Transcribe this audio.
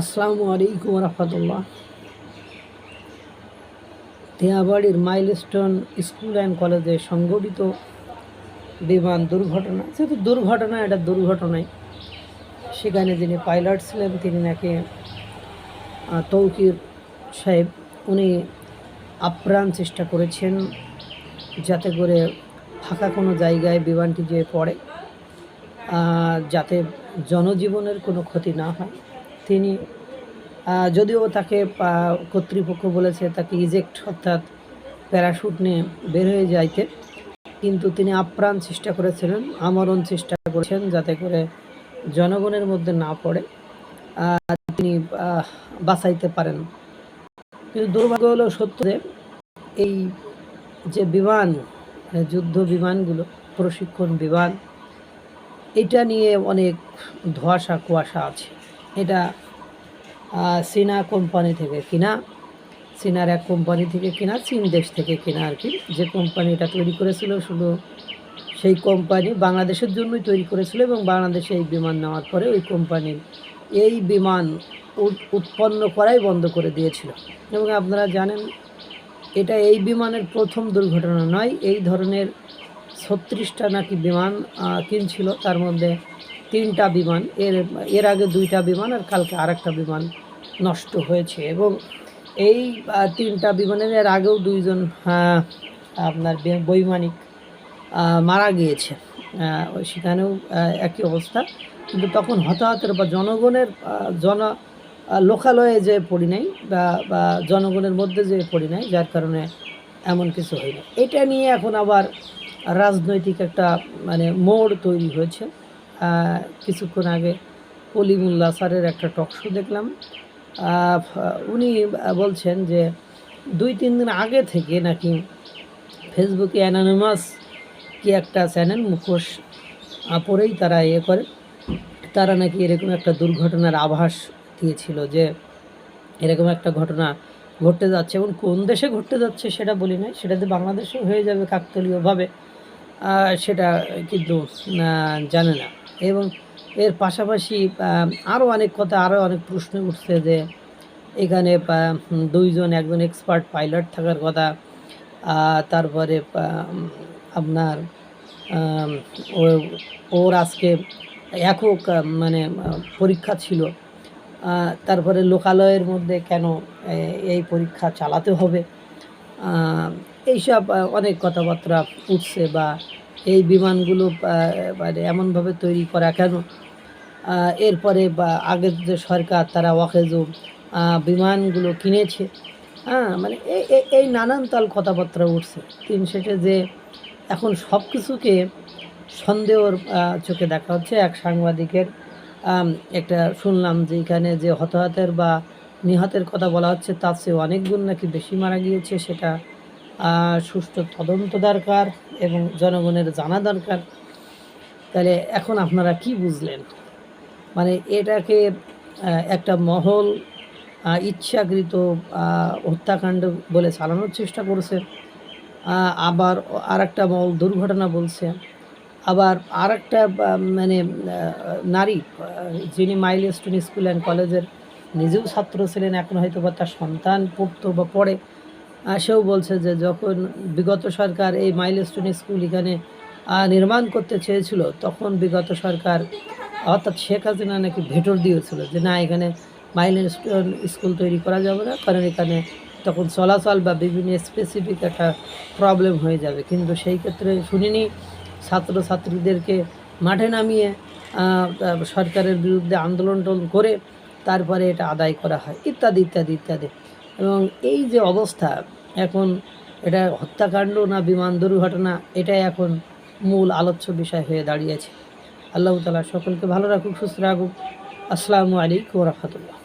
আসসালামু আলাইকুম রহমতুল্লাহ দেয়াবাড়ির মাইলস্টোন স্কুল অ্যান্ড কলেজে সংঘটিত বিমান দুর্ঘটনা, যেহেতু দুর্ঘটনা, এটা দুর্ঘটনায় সেখানে যিনি পাইলট ছিলেন, তিনি নাকি তৌকির সাহেব, উনি আপ্রাণ চেষ্টা করেছেন যাতে করে ফাঁকা কোনো জায়গায় বিমানটি যে পড়ে যাতে জনজীবনের কোনো ক্ষতি না হয়। তিনি যদিও তাকে কর্তৃপক্ষ বলেছে তাকে ইজেক্ট অর্থাৎ প্যারাশুট নিয়ে বের হয়ে যাইতে। কিন্তু তিনি আপ্রাণ চেষ্টা করেছিলেন, আমরণ চেষ্টা করেছেন যাতে করে জনগণের মধ্যে না পড়ে তিনি বাঁচাইতে পারেন। কিন্তু দুর্ভাগ্য হলো সত্য যে এই যে বিমান, যুদ্ধ বিমানগুলো, প্রশিক্ষণ বিমান, এটা নিয়ে অনেক ধোঁয়াশা কুয়াশা আছে। এটা চীনা কোম্পানি থেকে কিনা চীনার এক কোম্পানি থেকে কিনা, চীন দেশ থেকে কিনা আর কি, যে কোম্পানিটা তৈরি করেছিল শুধু সেই কোম্পানি বাংলাদেশের জন্যই তৈরি করেছিল এবং বাংলাদেশে এই বিমান নেওয়ার পরে ওই কোম্পানির এই বিমান উৎ- উৎপন্ন করাই বন্ধ করে দিয়েছিল। এবং আপনারা জানেন, এটা এই বিমানের প্রথম দুর্ঘটনা নয়, এই ধরনের ছত্রিশটা নাকি বিমান কিনছিল, তার মধ্যে তিনটা বিমান, এর এর আগে দুইটা বিমান আর কালকে আরেকটা বিমান নষ্ট হয়েছে এবং এই তিনটা বিমানের এর আগেও দুইজন আপনার বৈমানিক মারা গিয়েছে। সেখানেও একই অবস্থা। কিন্তু তখন হতাহতের বা জনগণের জন লোকালয়ে যে পড়ি নাই বা বা জনগণের মধ্যে যে পড়ি নাই, যার কারণে এমন কিছু হয়নি এটা নিয়ে এখন আবার রাজনৈতিক একটা মানে মোড় তৈরি হয়েছে। কিছুক্ষণ আগে কলিমুল্লাহ স্যারের একটা টক শো দেখলাম। উনি বলছেন যে দুই, তিন দিন আগে থেকে নাকি ফেসবুকে অ্যানানিমাস কি একটা চ্যানেল, মুখোশ পরেই তারা ইয়ে করে। তারা নাকি এরকম একটা দুর্ঘটনার আভাস দিয়েছিল যে এরকম একটা ঘটনা ঘটতে যাচ্ছে। এবং কোন দেশে ঘটতে যাচ্ছে সেটা বলি নাই সেটাতে বাংলাদেশে হয়ে যাবে কাকতলীয়ভাবে। সেটা কিন্তু জানে না। এবং এর পাশাপাশি আরও অনেক কথা আরও অনেক প্রশ্ন উঠছে যে এখানে দুইজন, একজন এক্সপার্ট পাইলট থাকার কথা তারপরে আপনার ওর আজকে একক মানে পরীক্ষা ছিল। তারপরে লোকালয়ের মধ্যে কেন এই পরীক্ষা চালাতে হবে? এইসব অনেক কথাবার্তা উঠছে বা এই বিমানগুলো মানে এমনভাবে তৈরি করা। কেন? এরপরে বা আগের যে সরকার, তারা ওয়াকেজু বিমানগুলো কিনেছে। হ্যাঁ মানে এই নানান তাল কথাবার্তা উঠছে। তিন সেটে যে এখন সব কিছুকে সন্দেহর চোখে দেখা হচ্ছে। এক সাংবাদিকের একটা শুনলাম যে এখানে যে হতাহতের বা নিহতের কথা বলা হচ্ছে, তার চেয়ে অনেক গুণ নাকি বেশি মারা গিয়েছে, সেটা সুষ্ঠু তদন্ত দরকার। এবং জনগণের জানা দরকার। তাহলে এখন আপনারা কি বুঝলেন? মানে এটাকে একটা মহল ইচ্ছাকৃত হত্যাকাণ্ড বলে চালানোর চেষ্টা করছে। আবার আর একটা মহল দুর্ঘটনা বলছে। আবার আর একটা মানে নারী, যিনি মাইলস্টোন স্কুল অ্যান্ড কলেজের নিজেও ছাত্র ছিলেন, এখন হয়তো বা তার সন্তান পড়তো বা পড়ে। সেও বলছে যে যখন বিগত সরকার এই মাইলস্টোন স্কুল এখানে নির্মাণ করতে চেয়েছিল, তখন বিগত সরকার, অর্থাৎ শেখ হাসিনা নাকি ভেটর দিয়েছিল যে না, এখানে মাইল মাইলস্টোন স্কুল তৈরি করা যাবে না, কারণ এখানে তখন চলাচল বা বিভিন্ন স্পেসিফিক একটা প্রবলেম হয়ে যাবে। কিন্তু সেই ক্ষেত্রে শুনিনি ছাত্রছাত্রীদেরকে মাঠে নামিয়ে সরকারের বিরুদ্ধে আন্দোলন করে তারপরে এটা আদায় করা হয়। ইত্যাদি ইত্যাদি ইত্যাদি। এবং এই যে অবস্থা, এখন এটা হত্যাকাণ্ড না বিমান দুর্ঘটনা, এটাই এখন মূল আলোচ্য বিষয় হয়ে দাঁড়িয়েছে। আল্লাহ তালা সকলকে ভালো রাখুক, সুস্থ রাখুক। আসসালামু আলাইকুম রহমতুল্লাহ।